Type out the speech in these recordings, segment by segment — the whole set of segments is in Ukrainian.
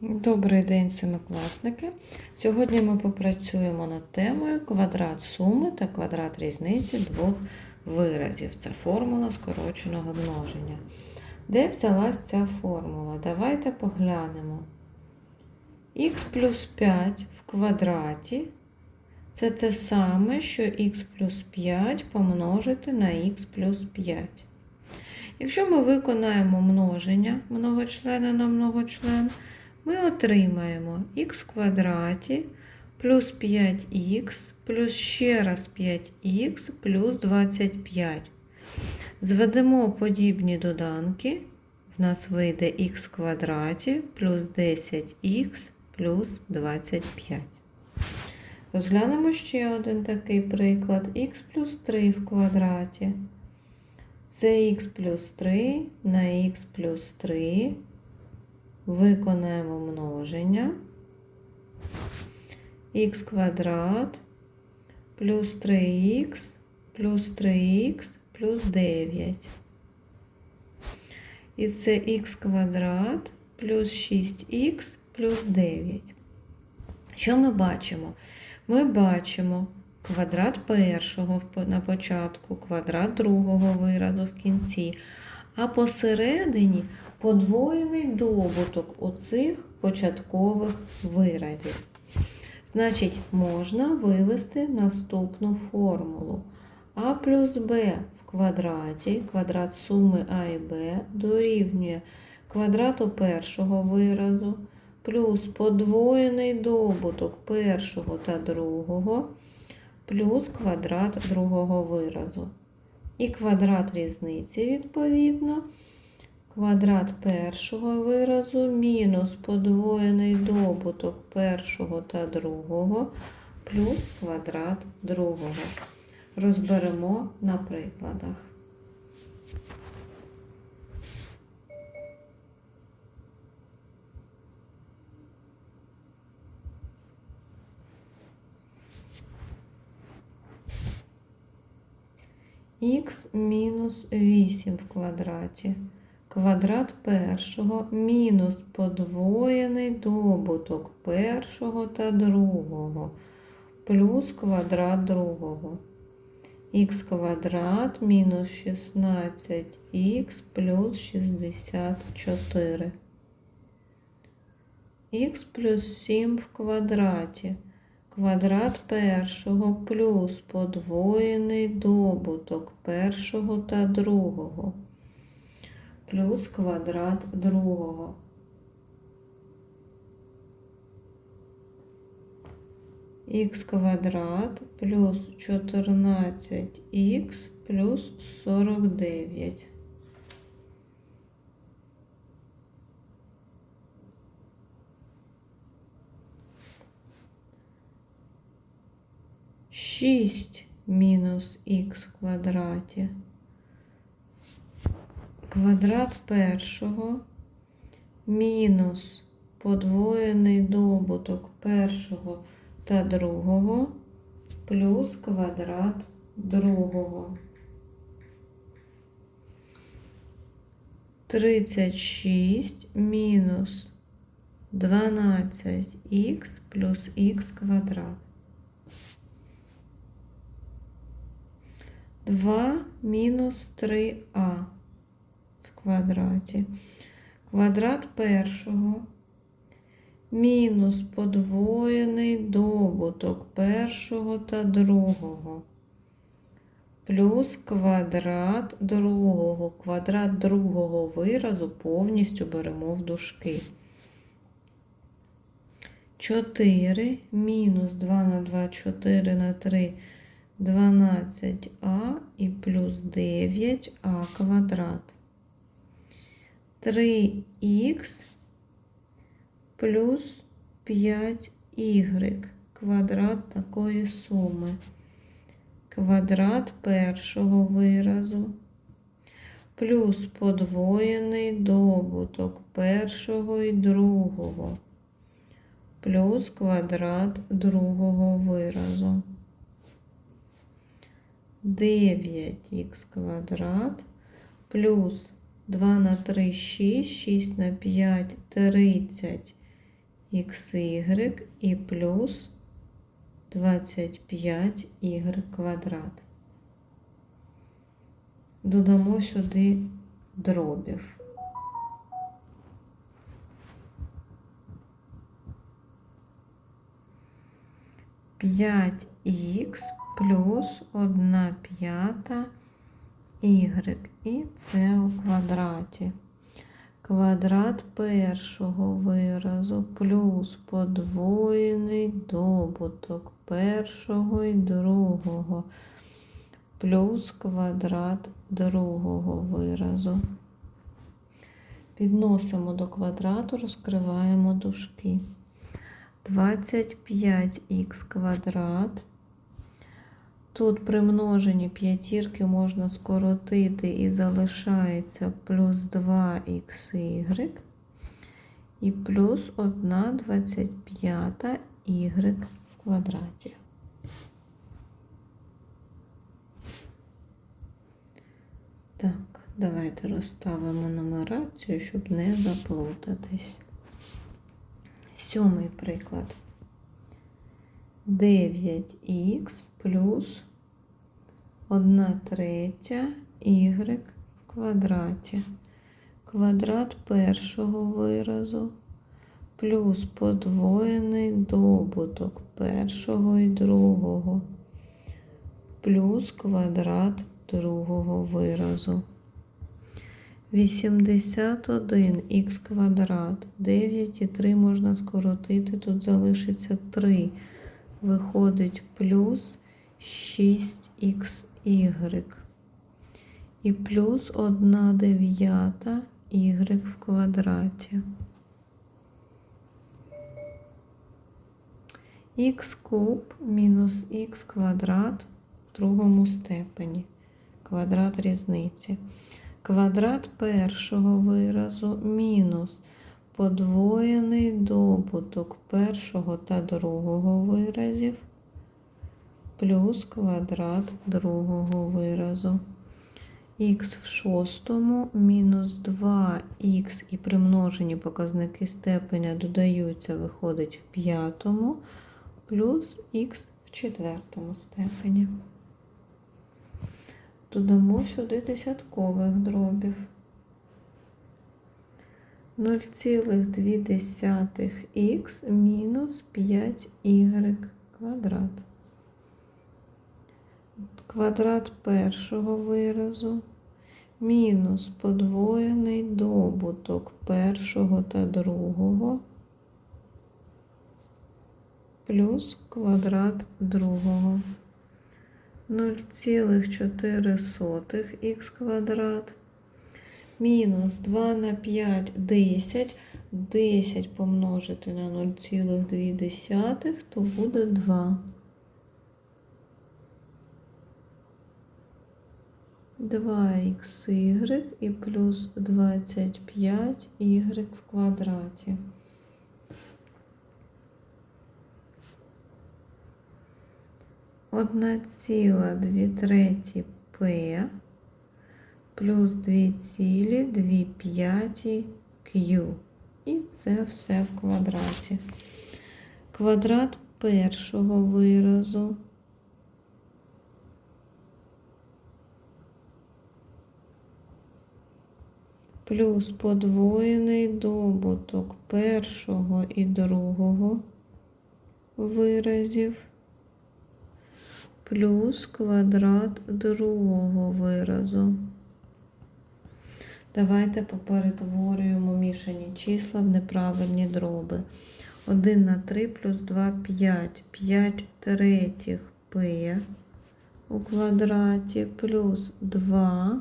Добрий день, семикласники. Сьогодні ми попрацюємо над темою квадрат суми та квадрат різниці двох виразів. Це формула скороченого множення. Де взялась ця формула? Давайте поглянемо. х плюс 5 в квадраті це те саме, що х плюс 5 помножити на х плюс 5. Якщо ми виконаємо множення многочлена на многочлен, ми отримаємо х квадраті плюс 5х плюс ще раз 5х плюс 25. Зведемо подібні доданки. В нас вийде х квадраті плюс 10х плюс 25. Розглянемо ще один такий приклад. х плюс 3 в квадраті. Це х плюс 3 на х плюс 3 виконаємо множення х квадрат плюс 3х плюс 3х плюс 9. І це х квадрат плюс 6х плюс 9. Що ми бачимо? Ми бачимо квадрат першого на початку, квадрат другого виразу в кінці, а посередині подвоєний добуток оцих початкових виразів. Значить, можна вивести наступну формулу. А плюс Б в квадраті, квадрат суми А і Б дорівнює квадрату першого виразу плюс подвоєний добуток першого та другого плюс квадрат другого виразу. І квадрат різниці, відповідно, квадрат першого виразу мінус подвоєний добуток першого та другого плюс квадрат другого. Розберемо на прикладах. Х мінус 8 в квадраті. Квадрат першого мінус подвоєний добуток першого та другого плюс квадрат другого. х квадрат мінус 16х плюс 64. х плюс 7 в квадраті квадрат першого плюс подвоєний добуток першого та другого плюс квадрат другого. х квадрат плюс 14х плюс 49. Шість мінус х в квадраті. Квадрат першого мінус подвоєний добуток першого та другого плюс квадрат другого. 36 мінус 12х плюс х квадрат. 2 мінус 3а в квадраті. Квадрат першого мінус подвоєний добуток першого та другого. Плюс квадрат другого. Квадрат другого виразу повністю беремо в дужки. 4 мінус 2 на 2, 4 на 3, 12а і плюс 9а квадрат. 3х плюс 5y квадрат такої суми. Квадрат першого виразу плюс подвоєний добуток першого і другого плюс квадрат другого виразу. 9х квадрат плюс 2 на 3 6, 6 на 5 30 xy і плюс 25y квадрат. Додамо сюди дробів. П'ять х плюс 1 п'ята y і це у квадраті. Квадрат першого виразу плюс подвоєний добуток першого і другого плюс квадрат другого виразу. Підносимо до квадрату, розкриваємо дужки. 25х квадрат. Тут при множенні п'ятірки можна скоротити і залишається плюс 2xy і плюс 1 25 y в квадраті. Так, давайте розставимо нумерацію, щоб не заплутатись. Сьомий приклад. 9х плюс 1 третя y в квадраті. Квадрат першого виразу плюс подвоєний добуток першого і другого плюс квадрат другого виразу. 81х квадрат. 9 і 3 можна скоротити, тут залишиться 3. Виходить плюс 6xy. І плюс 1 дев'ята y в квадраті. х куб мінус х квадрат в другому степені. Квадрат різниці. Квадрат першого виразу мінус подвоєний добуток першого та другого виразів плюс квадрат другого виразу. Х в шостому мінус 2х і примножені показники степеня додаються, виходить в п'ятому, плюс х в четвертому степені. Додамо сюди десяткових дробів. 0,2х мінус 5y квадрат. Квадрат першого виразу мінус подвоєний добуток першого та другого плюс квадрат другого. 0,4х квадрат мінус 2 на 5 10. 10 помножити на 0,2, то буде 2. 2xy і плюс 25y в квадраті. Одна ціла дві треті П плюс 2 цілі 2 п'яті Q. І це все в квадраті. Квадрат першого виразу плюс подвоєний добуток першого і другого виразів плюс квадрат другого виразу. Давайте поперетворюємо мішані числа в неправильні дроби. 1 на 3 плюс 2 5. 5 третіх П у квадраті плюс 2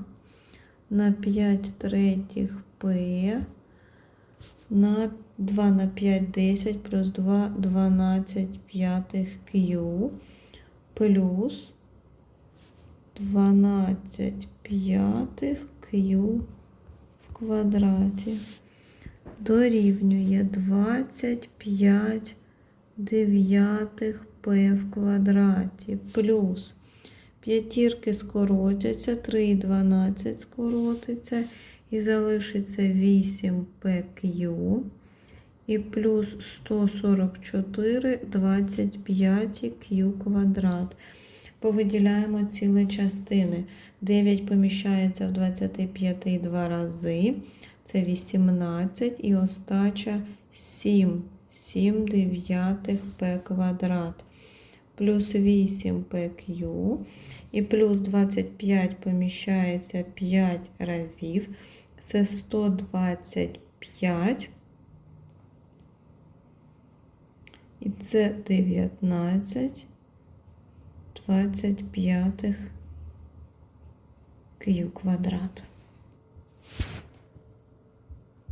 на 5 третіх П на 2 на 5 10 плюс 2 12 п'ятих Q плюс 12 п'ятих Q в квадраті. Дорівнює 25 дев'ятих П в квадраті плюс п'ятірки скоротяться, 3 і 12 скоротиться і залишиться 8 PQ і плюс 144 25 q квадрат. Повиділяємо цілі частини. 9 поміщається в 25 два рази. Це 18 і остача 7. 7 дев'ятих p квадрат. Плюс 8 pq. І плюс 25 поміщається 5 разів. Це 125. І це 19 25 q квадрат.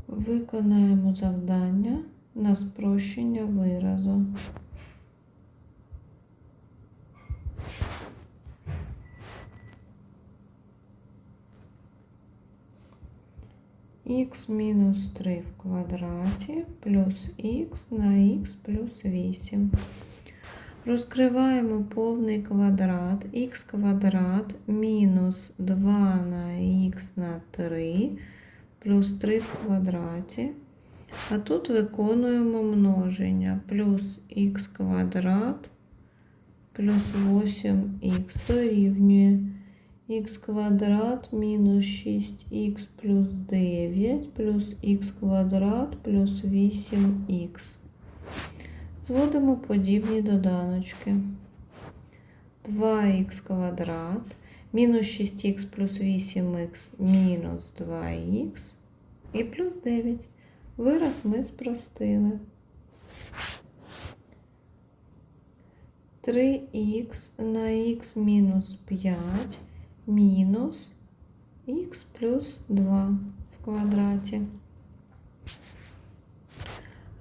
Виконаємо завдання на спрощення виразу. Х мінус 3 в квадраті плюс х на х плюс 8. Розкриваємо повний квадрат х квадрат мінус 2 на х на 3 плюс 3 в квадраті. А тут виконуємо множення плюс х квадрат плюс 8х дорівнює х квадрат мінус 6х плюс 9 плюс х квадрат плюс 8х. Зводимо подібні доданочки. 2х квадрат мінус 6х плюс 8х мінус 2х і плюс 9. Вираз ми спростили. 3х на х мінус 5 мінус х плюс 2 в квадраті.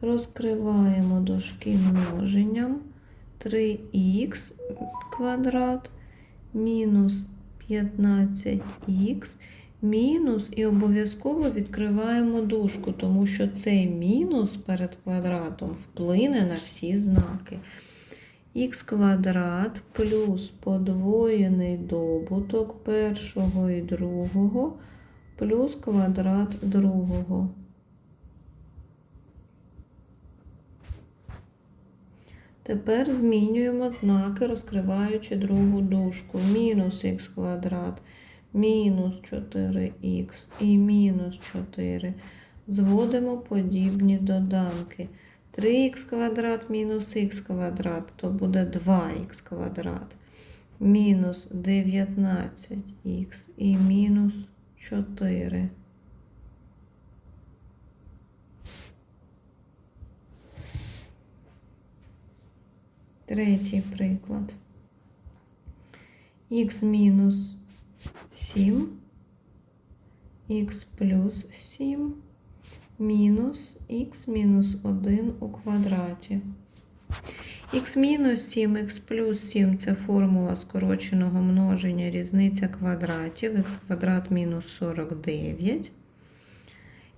Розкриваємо дужки множенням 3х квадрат мінус 15х мінус і обов'язково відкриваємо дужку, тому що цей мінус перед квадратом вплине на всі знаки. Х квадрат плюс подвоєний добуток першого і другого плюс квадрат другого. Тепер змінюємо знаки, розкриваючи другу дужку. Мінус х квадрат, мінус 4х і мінус 4. Зводимо подібні доданки. 3х квадрат мінус х квадрат, то буде 2х квадрат. Мінус 19х і мінус 4. Третій приклад. Х мінус 7, х плюс 7, мінус х мінус 1 у квадраті. Х мінус 7, х плюс 7 це формула скороченого множення різниця квадратів, х квадрат мінус 49.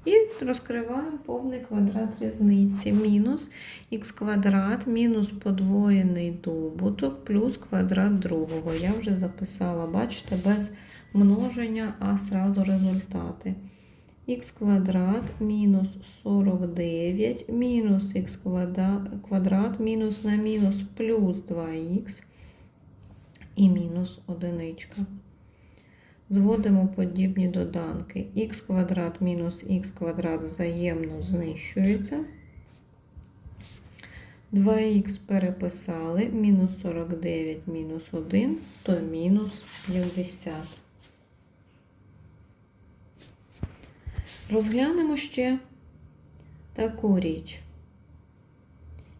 І розкриваємо повний квадрат різниці. Мінус х квадрат мінус подвоєний добуток плюс квадрат другого. Я вже записала, бачите, без множення, а сразу результати. Х квадрат мінус 49 мінус х квадрат мінус на мінус плюс 2х і мінус одиничка. Зводимо подібні доданки. х квадрат мінус х квадрат взаємно знищується. 2х переписали, мінус 49 мінус 1, то мінус 50. Розглянемо ще таку річ.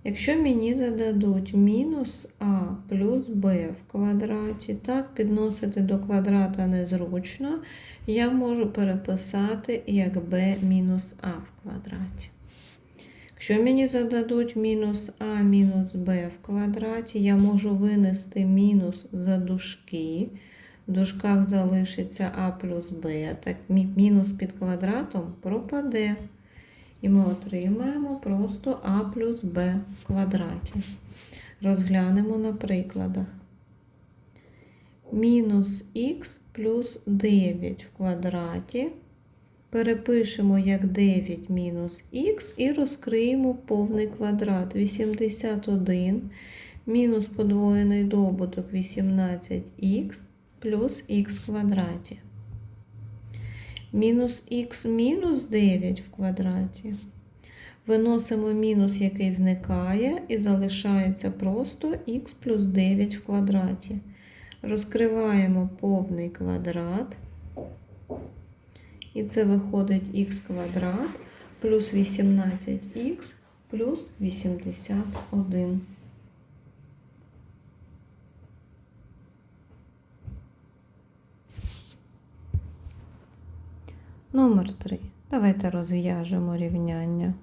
Якщо мені зададуть мінус а плюс b в квадраті, так, підносити до квадрата незручно, я можу переписати як b мінус а в квадраті. Якщо мені зададуть мінус а мінус b в квадраті, я можу винести мінус за дужки. В дужках залишиться а плюс b, так мінус під квадратом пропаде. І ми отримаємо просто а плюс b в квадраті. Розглянемо на прикладах. Мінус х плюс 9 в квадраті перепишемо як 9 мінус х і розкриємо повний квадрат. 81 мінус подвоєний добуток 18х плюс х квадраті. Мінус х мінус 9 в квадраті. Виносимо мінус, який зникає, і залишається просто х плюс 9 в квадраті. Розкриваємо повний квадрат. І це виходить х квадрат плюс 18х плюс 81. Номер 3. Давайте розв'яжемо рівняння.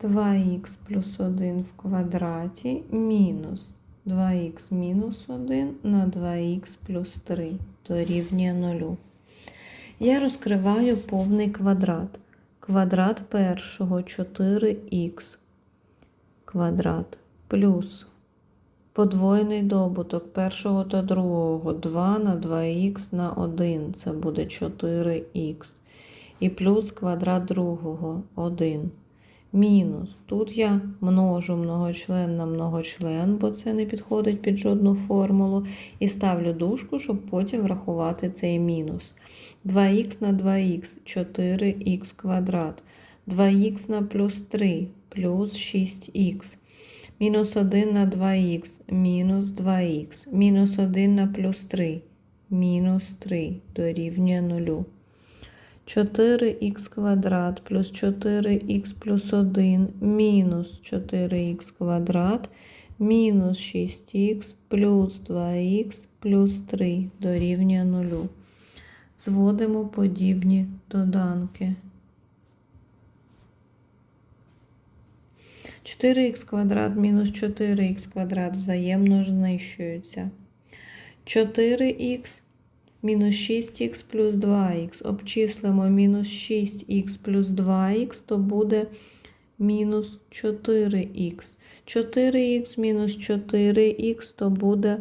Два х плюс 1 в квадраті мінус 2х мінус 1 на 2х плюс 3 дорівнює 0. Я розкриваю повний квадрат. Квадрат першого 4х квадрат плюс подвоєний добуток першого та другого 2 на 2х на 1. Це буде 4х. І плюс квадрат другого 1. Мінус. Тут я множу многочлен на многочлен, бо це не підходить під жодну формулу. І ставлю дужку, щоб потім врахувати цей мінус. 2х на 2х 4х квадрат. 2х на плюс 3 плюс 6х. Мінус 1 на 2х мінус 2х. Мінус 1 на плюс 3 мінус 3 дорівнює 0. 4х квадрат плюс 4х плюс 1 мінус 4х квадрат мінус 6х плюс 2х плюс 3 дорівнює 0. Зводимо подібні доданки. 4х квадрат мінус 4х квадрат взаємно знищуються. 4х мінус 6х плюс 2х. Обчислимо мінус 6х плюс 2х, то буде мінус 4х. 4х мінус 4х, то буде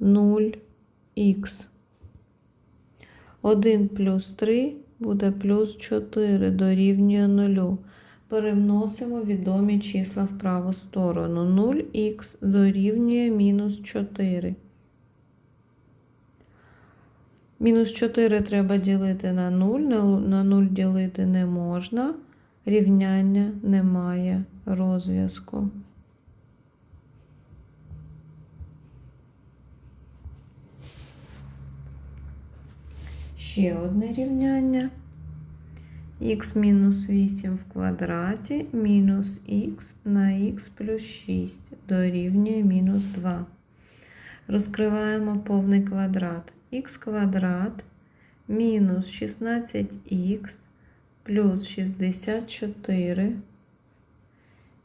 0х. 1 плюс 3 буде плюс 4 дорівнює 0. Переносимо відомі числа в праву сторону. 0х дорівнює мінус 4. Мінус 4 треба ділити на 0, на 0 ділити не можна, рівняння немає розв'язку. Ще одне рівняння. х мінус 8 в квадраті мінус х на х плюс 6 дорівнює мінус 2. Розкриваємо повний квадрат х квадрат мінус 16х плюс 64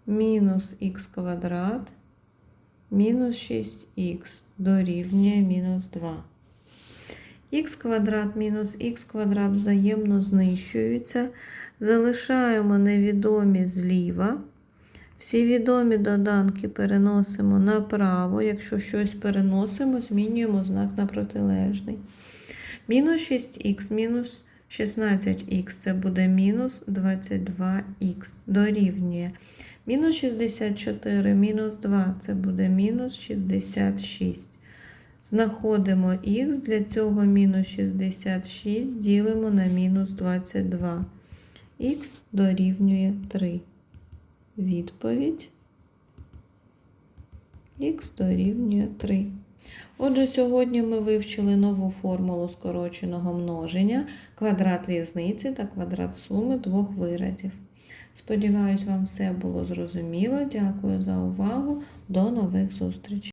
мінус х квадрат мінус 6х дорівнює мінус 2. х квадрат мінус х квадрат взаємно знищуються. Залишаємо невідомі зліва. Всі відомі доданки переносимо направо. Якщо щось переносимо, змінюємо знак на протилежний. Мінус 6х, мінус 16х це буде мінус 22х. Дорівнює. Мінус 64, мінус 2 це буде мінус 66. Знаходимо х, для цього мінус 66 ділимо на мінус 22. Х дорівнює 3. Відповідь х дорівнює 3. Отже, сьогодні ми вивчили нову формулу скороченого множення, квадрат різниці та квадрат суми двох виразів. Сподіваюсь, вам все було зрозуміло. Дякую за увагу. До нових зустрічей!